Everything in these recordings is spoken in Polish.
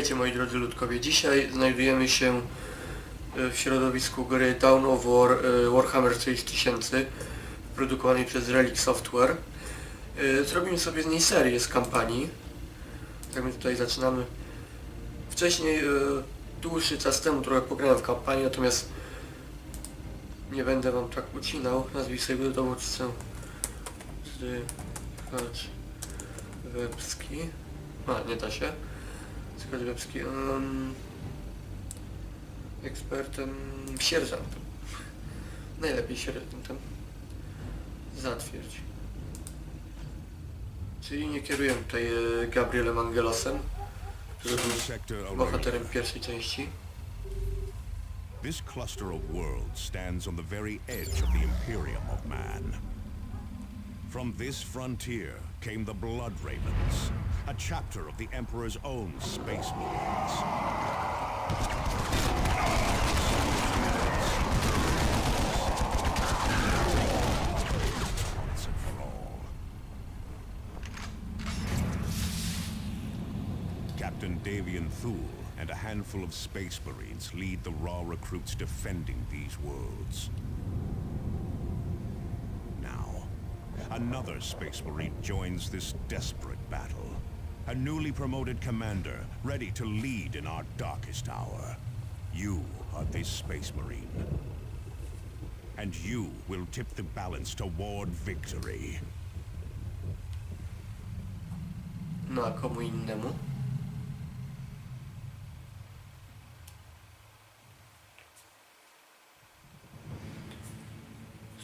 Witajcie moi drodzy ludkowie. Dzisiaj znajdujemy się e, w środowisku gry Dawn of War e, Warhammer 6000 produkowanej przez Relic Software. E, Zrobimy sobie z niej serię z kampanii. Tak my tutaj zaczynamy. Wcześniej, dłuższy czas temu trochę pograłem w kampanii, natomiast nie będę wam tak ucinał. Nazwij sobie dowódcę z Webski. A, nie da się. Skład Webski. Um, ekspertem, sierżantem. Najlepiej sierżantem. Zatwierdź. Czyli nie kieruję tutaj e, Gabrielem Angelosem, który był bohaterem pierwszej części. This cluster of worlds stands on the very edge of the Imperium of Man. From this frontier came the Blood Ravens, a chapter of the Emperor's own Space Marines. Captain Davian Thule and a handful of Space Marines lead the raw recruits defending these worlds. Now, another Space Marine joins this desperate battle. A newly promoted commander, ready to lead in our darkest hour. You are this Space Marine. And you will tip the balance toward victory. No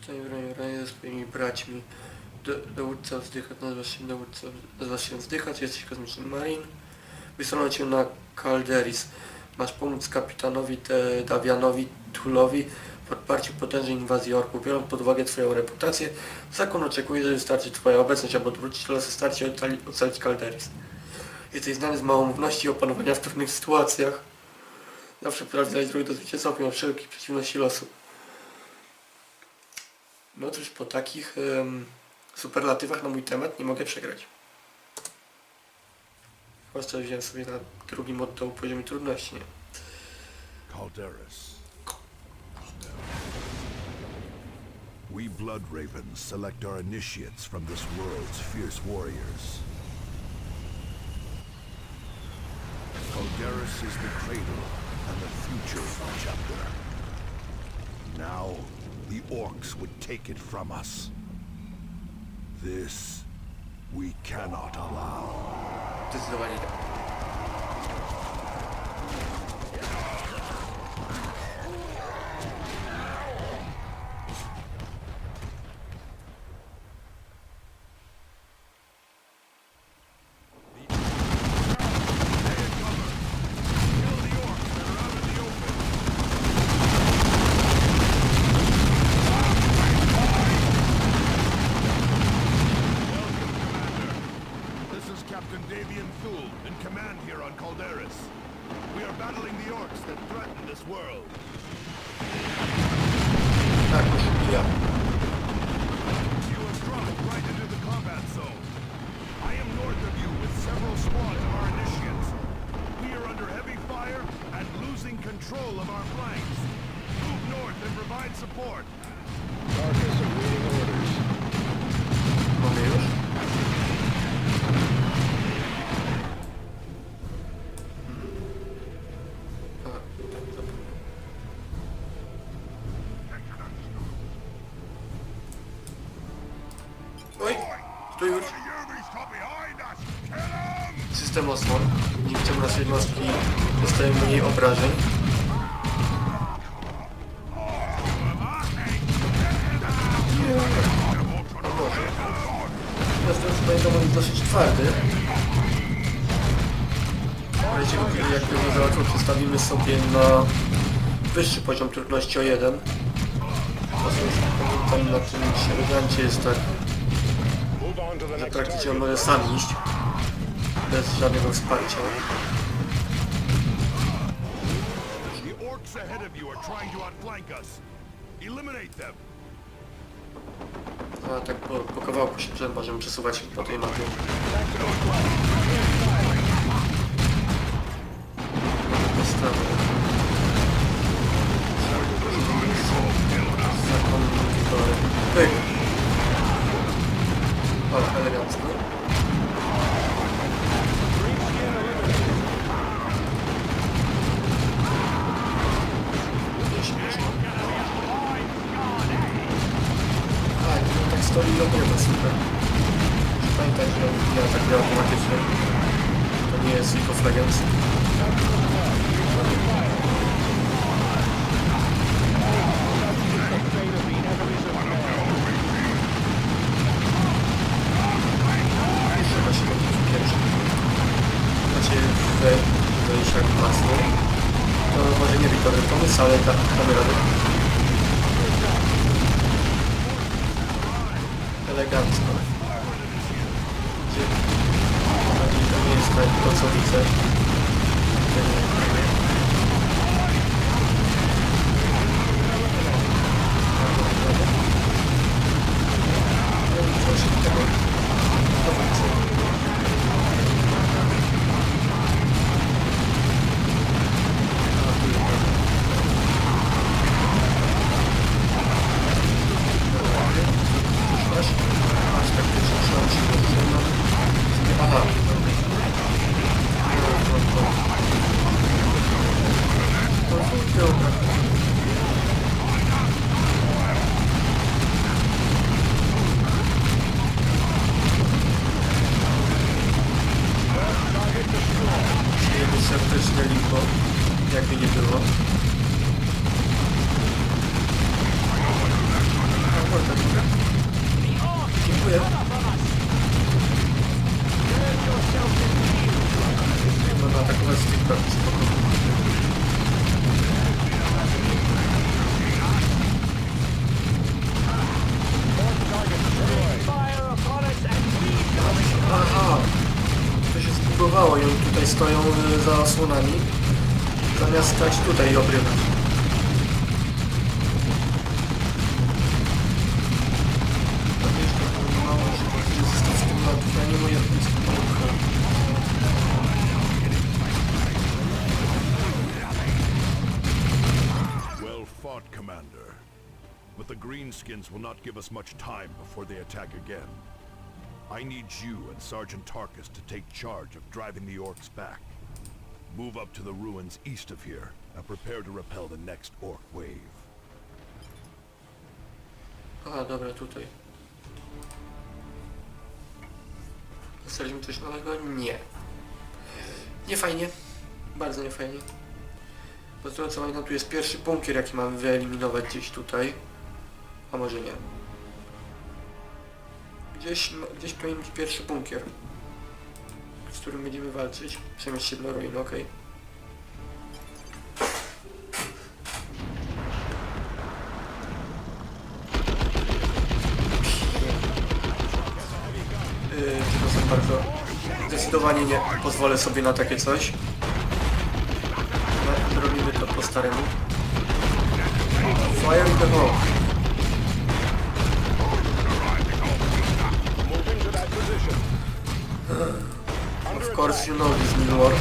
w ramię w ramię ze swoimi braćmi. Do, dowódca wzdychacz, nazywasz się dowódca, nazywasz się wzdychacz, jesteś kosmiczny marin. Wysłano cię na Calderis. Masz pomóc kapitanowi te Dawianowi Tulowi w podparciu potężnej inwazji orków. Biorąc pod uwagę twoją reputację, zakon oczekuje, że wystarczy twoja obecność, aby odwrócić losy starcia i ocali- ocalić Calderis. Jesteś znany z małomówności i opanowania w trudnych sytuacjach. Zawsze potrafisz znaleźć drogę do zwycięstwa pomimo wszelkich przeciwności losu. No cóż, po takich superlatywach na mój temat nie mogę przegrać. Zwłaszcza, wziąłem sobie na drugim od dołu poziomie trudności, nie? Calderis. We Blood Ravens select our initiates from this world's fierce warriors. Is the cradle and the future of chapter. Now, the orcs would take it from us. This we cannot allow. Zdecydowanie tak. Mamy wyższy poziom trudności o jeden. Pamiętam na tym sierżancie jest tak, że praktycznie on może sam iść bez żadnego wsparcia. To. A tak po, po kawałku się przed możemy przesuwać po tej mapie. stronę. To nie jest League of Legends. Zbugowało i oni tutaj stoją y, za osłonami, zamiast stać tutaj i obrywać. To wiesz, to mało, że to jest z tym na ja nie moja blisko Well fought, Commander. But the Greenskins will not give us much time before they attack again. I need you and Sergeant Tarkus to take charge of driving the orcs back. Move up to the ruins east of here and prepare to repel the next orc wave. A, dobra, tutaj. Dostaliśmy coś nowego? Nie. Nie fajnie. Bardzo nie fajnie. Bo z tego co pamiętam, tu jest pierwszy bunkier, jaki mamy wyeliminować gdzieś tutaj. A może nie. Gdzieś, gdzieś powinien być pierwszy bunkier. Z którym będziemy walczyć. Przemieść się do ruin, okej. Yy, przepraszam bardzo. Zdecydowanie nie pozwolę sobie na takie coś. Zrobimy to po staremu. Fire in the hole. Of course you know this new war.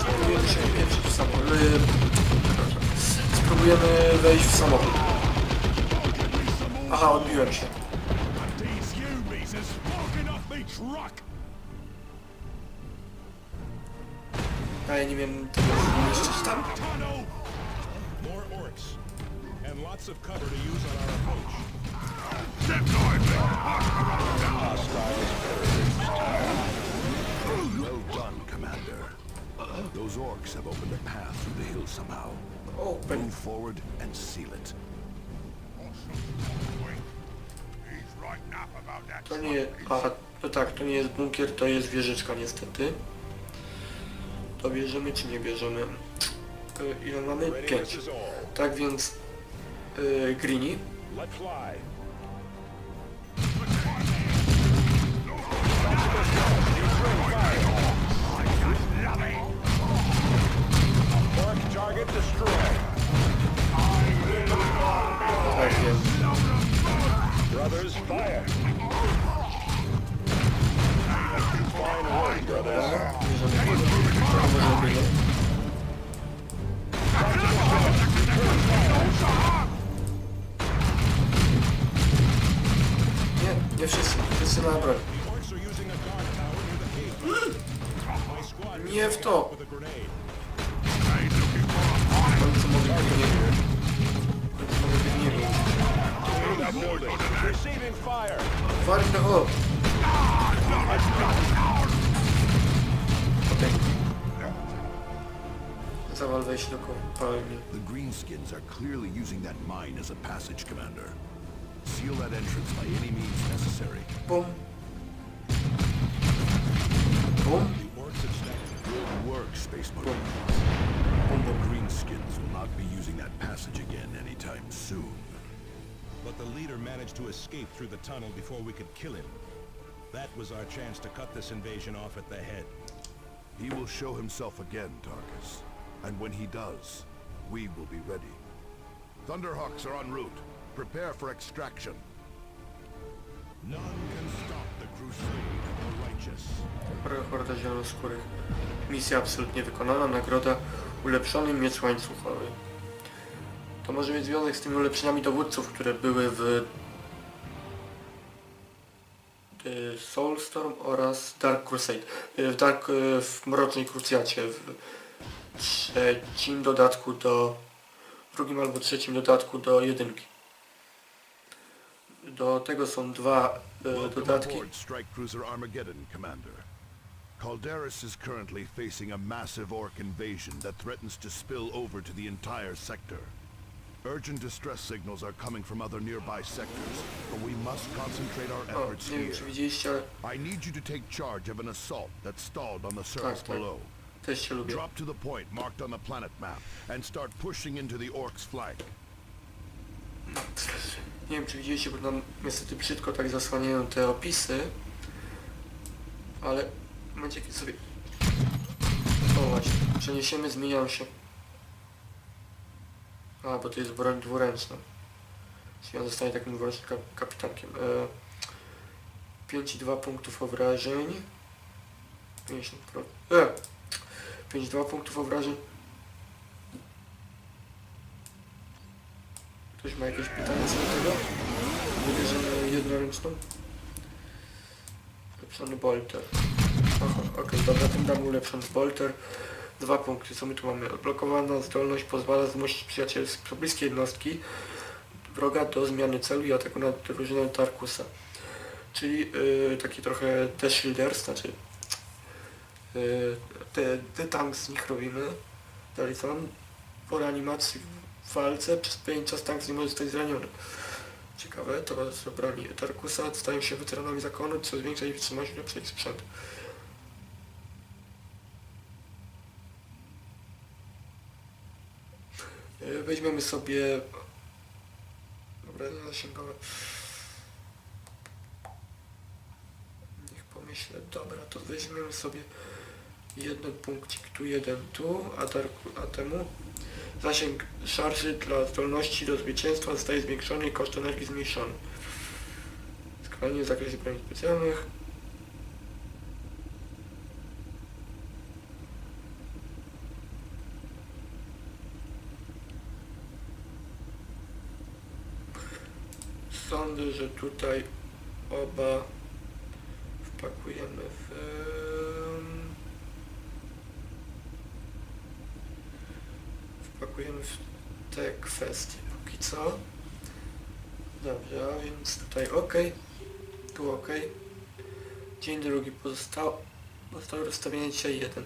Spróbujemy się wpieprzyć w samochód. Przepraszam. Spróbujemy wejść w samochód. Aha, odbiłem się. To nie... Aha, to tak, to nie jest bunkier, to jest wieżyczka niestety. To bierzemy czy nie bierzemy? Y, Ile mamy? Readiness Pięć. is all. Tak więc... Yy, Greeny. Target destroyed. Tak jest. Brothers, fire! Fine work, brothers. Нет, я все присылаю обратно. Не в то. Building. Receiving fire. In the hole! Okej. Zawal wejść do kopalni. The Greenskins are clearly using that mine as a passage, Commander. Seal that entrance by any means necessary. Bum. Bum. The orcs snapped. Good work, Space Marine. Bum. Greenskins will not be using that passage again anytime soon. But the leader managed to escape through the tunnel before we could kill him. That was our chance to cut this invasion off at the head. He will show himself again, Tarkus. And when he does, we will be ready. Thunderhawks are en route. Prepare for extraction. None can stop the crusade of the righteous. Horda- Horda zielonoskórych. Misja absolutnie wykonana. Nagroda ulepszony miecz łańcuchowy. To może mieć związek z tymi ulepszeniami dowódców, które były w y, Soulstorm oraz Dark Crusade. Y, W Dark, y, w Mrocznej Krucjacie. W trzecim dodatku do... drugim albo trzecim dodatku do jedynki. Do tego są dwa Welcome dodatki. Calderis is currently facing a massive orc invasion that threatens to spill over to the entire sector. Urgent distress signals are coming from other nearby sectors, but we must concentrate our O, efforts nie wiem here. czy widzieliście, ale I need you to take charge of an assault that stalled on the surface Tak, tak. below. też się lubię. Drop to the point marked on the planet map and start pushing into the orc's flank. Nie wiem czy widzieliście, bo nam niestety brzydko tak zasłaniają te opisy, ale momencie kiedy sobie... O właśnie, przeniesiemy, zmieniam się. A, bo to jest broń dwuręczna. Czyli on zostanie takim dwuręcznym kap kapitankiem. E, 5,2 punktów obrażeń. 50%. E, 5,2 punktów obrażeń. Ktoś ma jakieś pytania co do tego? Wybierzemy jednoręczną. Ulepszony bolter. Aha, okej, dobra, tym damy ulepszony bolter. Dwa punkty, co my tu mamy? Odblokowana zdolność pozwala zmusić przyjacielskie, bliskie jednostki wroga do zmiany celu i ataku na drużynę Tarkusa. Czyli yy, taki trochę te shielders, znaczy yy, te, te tank z nich robimy. Dalej co mam? Po reanimacji w walce przez pewien czas tank nie może zostać zraniony. Ciekawe, to z broni Tarkusa stają się weteranami zakonu, co zwiększa ich wytrzymałość ich sprzęt. Weźmiemy sobie... Dobra, zasięgowe. Niech pomyślę. Dobra, to weźmiemy sobie jeden punkcik tu, jeden tu, a, tarku, a temu Zasięg szarży dla zdolności do zwycięstwa zostaje zwiększony i koszt energii zmniejszony. Skalenie w zakresie broni specjalnych. Sądzę, że tutaj oba wpakujemy w... em, wpakujemy w te kwestie póki co. Dobrze, a więc tutaj OK, tu OK. Dzień drugi pozostał, pozostał rozstawienie dzisiaj jeden.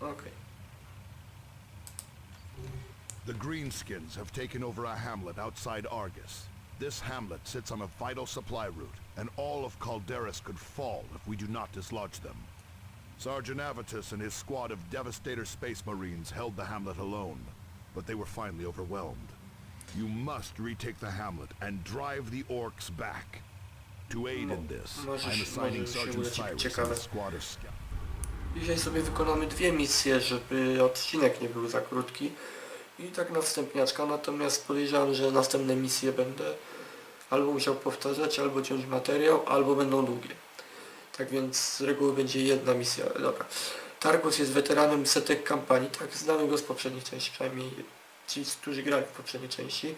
OK. The Greenskins have taken over a hamlet outside Argus. This hamlet sits on a vital supply route, and all of Calderis could fall if we do not dislodge them. Sergeant Avitus and his squad of Devastator Space Marines held the hamlet alone, but they were finally overwhelmed. You must retake the hamlet and drive the orcs back. To aid in this, I'm assigning Sergeant Cyrus and a squad of scouts. Dzisiaj sobie wykonamy dwie misje, żeby odcinek nie był za krótki. I tak na wstępniaczka, natomiast podejrzewam, że następne misje będę albo musiał powtarzać, albo ciąć materiał, albo będą długie. Tak więc z reguły będzie jedna misja. Dobra. Targus jest weteranem setek kampanii, tak, znamy go z poprzednich części, przynajmniej ci, którzy grali w poprzedniej części.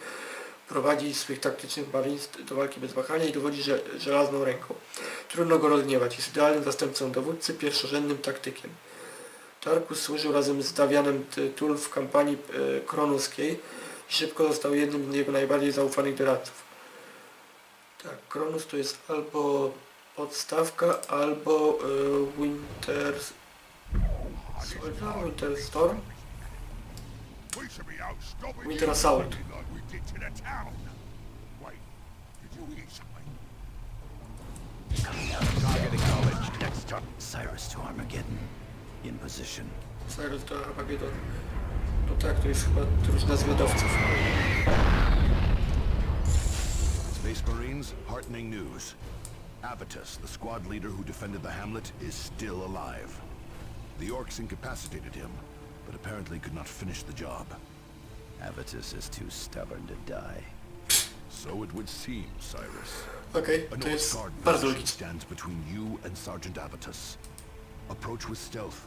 Prowadzi swych taktycznych marines do walki bez wahania i dowodzi że, żelazną ręką. Trudno go rozgniewać, jest idealnym zastępcą dowódcy, pierwszorzędnym taktykiem. Tarkus służył razem z Dawianem Tul w kampanii e, kronuskiej i szybko został jednym z jego najbardziej zaufanych doradców. Tak, Kronus to jest albo podstawka, albo y, Winter... Winter Storm? Winter Assault. Cyrus to Armageddon. In position. Cyrus to Armageddon. No tak, to jest chyba drużyna zwiadowców. Space Marines, heartening news. Avitus, the squad leader who defended the hamlet, is still alive. The orcs incapacitated him, but apparently could not finish the job. Avitus is too stubborn to die. So it would seem, Cyrus. Okej, An to Orc jest guard bardzo logiczne. stands between you and Sergeant Avitus. Approach with stealth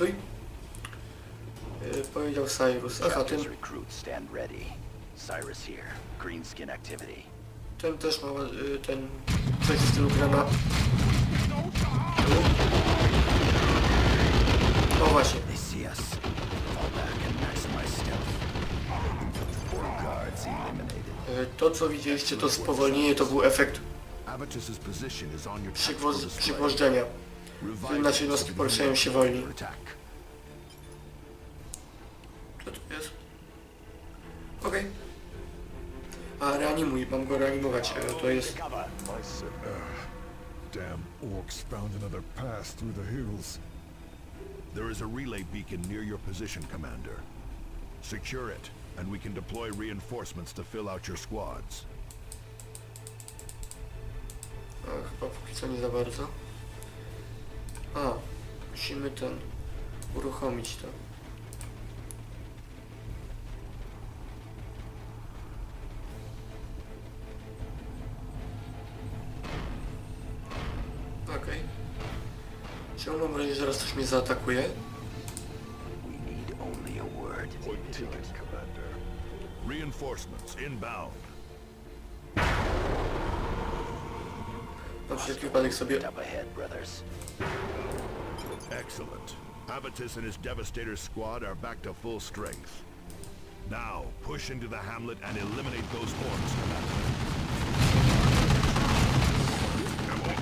stój. Yy, powiedział Cyrus. Aha, ten, Captain's recruits stand ready. Cyrus here. Greenskin activity. ten też ma yy, ten coś w stylu grana. O właśnie. Yy, To co widzieliście to spowolnienie to był efekt przygwożdżenia. Revive Nasze it jednostki so poruszają się wolniej. Attack. Co to jest? Okej. A reanimuj, mam go reanimować. E, To jest... Damn orcs found another pass through the hills. There is a relay beacon near your position, Commander. Secure it, and we can deploy reinforcements to fill out your squads. A, chyba póki co nie za bardzo. A, musimy ten... uruchomić to. Okej. Czemu mam wrażenie, że zaraz coś mnie zaatakuje? We need only a word. Reinforcements inbound. Wszelki wypadek sobie... Ahead, brothers. Excellent. Avitus and his Devastator squad are back to full strength. Now, push into the hamlet and eliminate those orcs, Commander.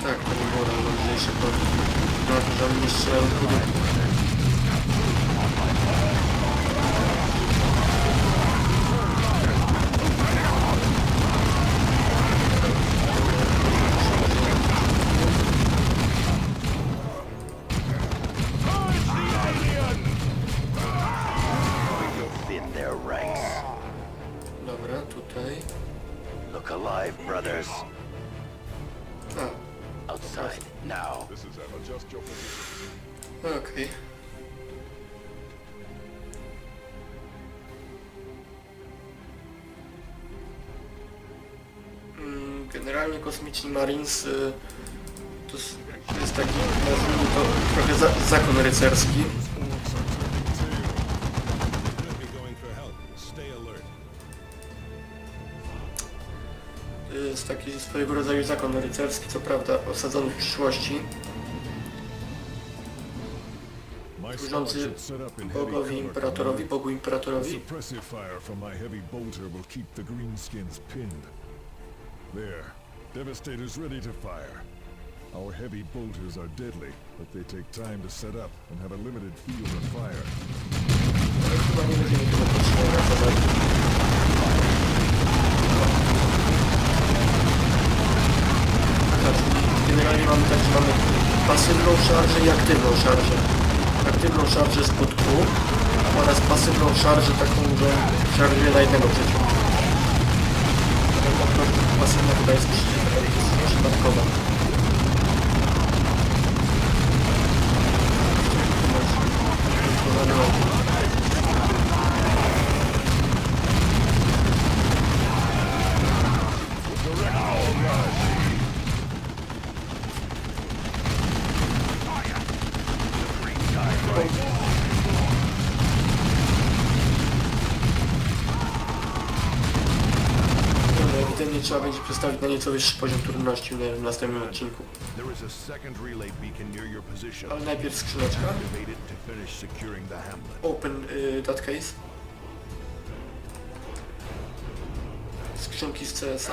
Tak, to nie było najważniejsze, bo na to, że mnie strzelają Generalnie kosmiczni Marines y, to, to jest taki, nazwijmy to, trochę za, zakon rycerski. To jest taki swojego rodzaju zakon rycerski, co prawda osadzony w przyszłości, służący bogowi imperatorowi, bogu imperatorowi. There. Devastator's ready to fire. Our heavy bolters are deadly, but they take time to set up and have a limited field of fire. Generalnie mamy tak, że mamy pasywną szarżę i aktywną szarżę. Aktywną szarżę spod kół oraz pasywną szarżę taką, że szarżuje na jednego przeciwnika. Pasywna chyba jest przy- przypadkowa. No, nieco wyższy poziom trudności w następnym odcinku. Ale najpierw skrzyneczka. Open y, that case. Skrzynki z CS-a.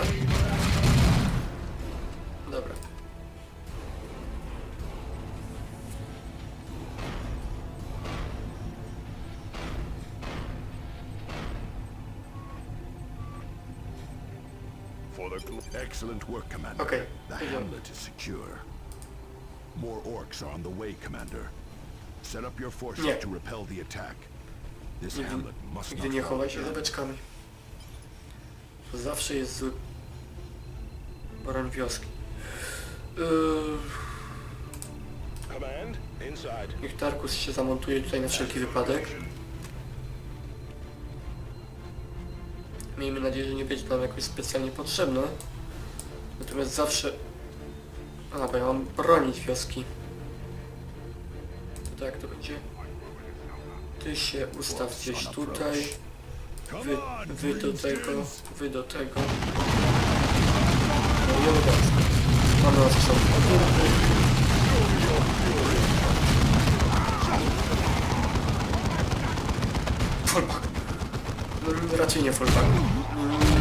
Excellent work, Commander. Okay, The good job. hamlet is secure. More orcs are on the way, Commander. Set up your forces Nie. to repel the attack. This Nigdy, hamlet must nigdy nie chowaj się za beczkami. To zawsze jest zły. Broń wioski. Yy, Command, inside. niech Tarkus się zamontuje tutaj na wszelki wypadek. Miejmy nadzieję, że nie będzie nam jakoś specjalnie potrzebne. Natomiast zawsze... A, bo ja mam bronić wioski. To tak to będzie. Ty się ustaw gdzieś tutaj. Wy, wy do tego, wy do tego. No i elegancko. Mamy ostrzał. Fallback. No, raczej nie fallback.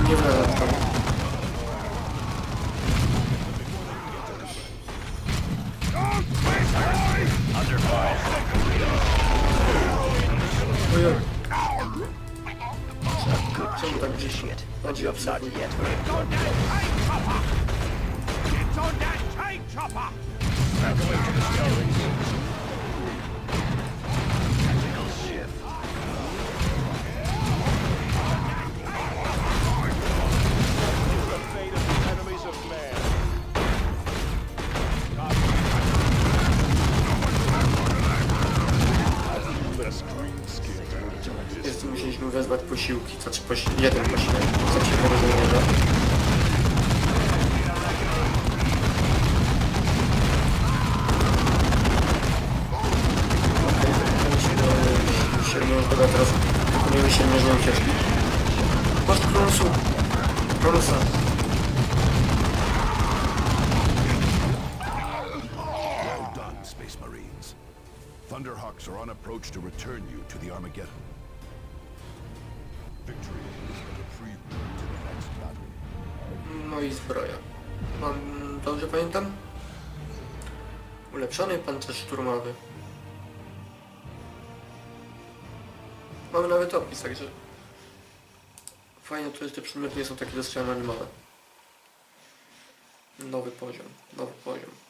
Nie, nie tam. Ojej. Czemu tak gdzieś bardziej obserwuję? It's on that tank chopper! The posiłki, to posi jeden posiłek, co się porozumiemy. Dobra, teraz wykonujemy się można ucieczki. Patrz Kronosu! Kronosa! Thunderhawks are on approach to return you to the Armageddon. No i zbroja. Mam, dobrze pamiętam? Ulepszony pancerz szturmowy. Mamy nawet opis, także... Fajnie to jest, te przedmioty nie są takie dosyć anonimowe. Nowy poziom, nowy poziom.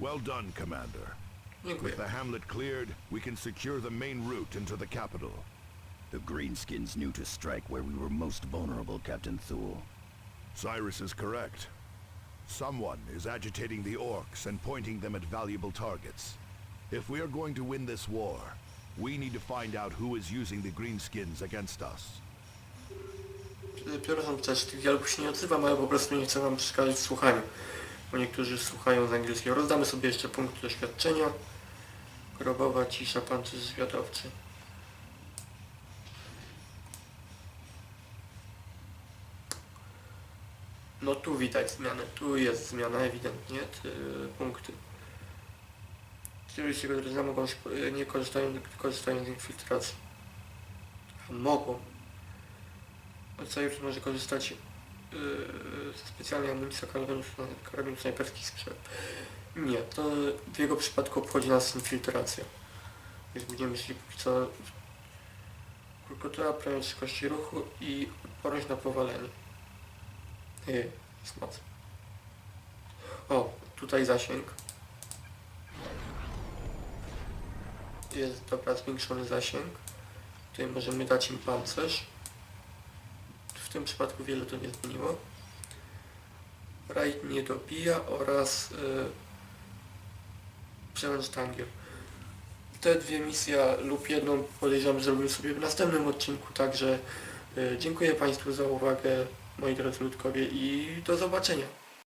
Well done, Commander. Dziękuję. With the hamlet cleared, we can secure the main route into the capital. The Greenskins knew to strike where we were most vulnerable, Captain Thule. Cyrus is correct. Someone is agitating the orcs and pointing them at valuable targets. If we are going to win this war, we need to find out who is using the greenskins against us. Przepraszam, też tych dialogów się nie odzywam, ale po prostu nie chcę wam przeszkadzać w słuchaniu. Bo niektórzy słuchają z angielskiego. Rozdamy sobie jeszcze punkty doświadczenia. Grobowa cisza, pancerz zwiadowczy. No tu widać zmianę, tu jest zmiana ewidentnie, te punkty. Tego drużyna mogą nie korzystają, korzystają z infiltracji. A mogą. Sojusz może korzystać ze specjalnej amunicji karabinów snajperskich strzel. Nie, to w jego przypadku obchodzi nas infiltracja. Więc będziemy szli póki co Kultura premia szybkości ruchu i odporność na powalenie. Yy, jest moc. O, tutaj zasięg. Jest dobra zwiększony zasięg. Tutaj możemy dać im pancerz. W tym przypadku wiele to nie zmieniło. Raid nie dobija oraz yy, Tangier. Te dwie misje lub jedną podejrzewam, zrobimy sobie w następnym odcinku, także y, dziękuję Państwu za uwagę, moi drodzy ludkowie i do zobaczenia.